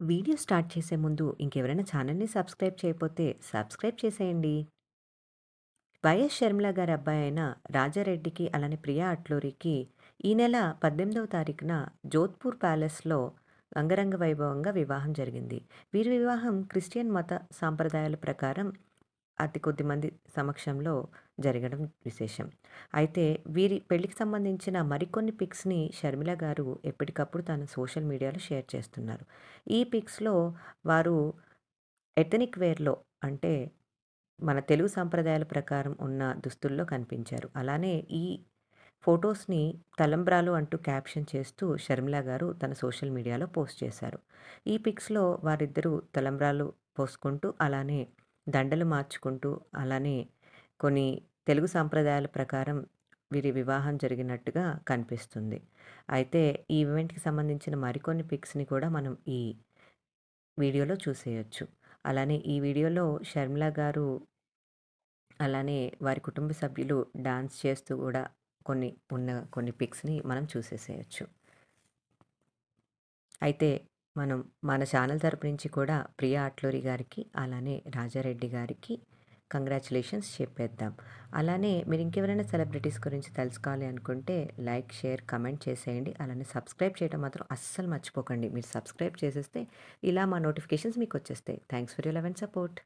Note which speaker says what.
Speaker 1: Video start చేసే ముందు ఇంకెవరైనా ఛానల్‌ని సబ్స్క్రైబ్ చేయకపోతే సబ్స్క్రైబ్ చేసేయండి. వైఎస్ షర్మిల గారి అబ్బాయి అయిన రాజారెడ్డికి, అలానే ప్రియా అట్లూరికి ఈ నెల 18వ తారీఖున జోధ్‌పూర్ ప్యాలెస్‌లో అంగరంగ వైభవంగా వివాహం జరిగింది. వీరి వివాహం క్రిస్టియన్ మత సాంప్రదాయాల ప్రకారం అతి కొద్ది మంది సమక్షంలో జరగడం విశేషం. అయితే వీరి పెళ్ళికి సంబంధించిన మరికొన్ని పిక్స్‌ని షర్మిల గారు ఎప్పటికప్పుడు తన సోషల్ మీడియాలో షేర్ చేస్తున్నారు. ఈ పిక్స్‌లో వారు ఎథనిక్ వేర్‌లో అంటే మన తెలుగు సాంప్రదాయాల ప్రకారం ఉన్న దుస్తుల్లో కనిపించారు. అలానే ఈ ఫొటోస్ని తలంబ్రాలు అంటూ క్యాప్షన్ చేస్తూ షర్మిల గారు తన సోషల్ మీడియాలో పోస్ట్ చేశారు. ఈ పిక్స్‌లో వారిద్దరూ తలంబ్రాలు పోసుకుంటూ, అలానే దండలు మార్చుకుంటూ, అలానే కొన్ని తెలుగు సాంప్రదాయాల ప్రకారం వీరి వివాహం జరిగినట్టుగా కనిపిస్తుంది. అయితే ఈ ఈవెంట్‌కి సంబంధించిన మరికొన్ని పిక్స్‌ని కూడా మనం ఈ వీడియోలో చూసేయొచ్చు. అలానే ఈ వీడియోలో షర్మిల గారు అలానే వారి కుటుంబ సభ్యులు డాన్స్ చేస్తూ కూడా కొన్ని ఉన్న కొన్ని పిక్స్‌ని మనం చూసేసేయొచ్చు. అయితే మనం మన ఛానల్ తరపు నుంచి కూడా ప్రియా అట్లూరి గారికి, అలానే రాజారెడ్డి గారికి కంగ్రాచులేషన్స్ చెప్పేద్దాం. అలానే మీరు ఇంకెవరైనా సెలబ్రిటీస్ గురించి తెలుసుకోవాలి అనుకుంటే లైక్, షేర్, కమెంట్ చేసేయండి. అలానే సబ్స్క్రైబ్ చేయడం మాత్రం అస్సలు మర్చిపోకండి. మీరు సబ్స్క్రైబ్ చేసేస్తే ఇలా మా notifications మీకొచ్చేస్తాయి. Thanks for you love and support.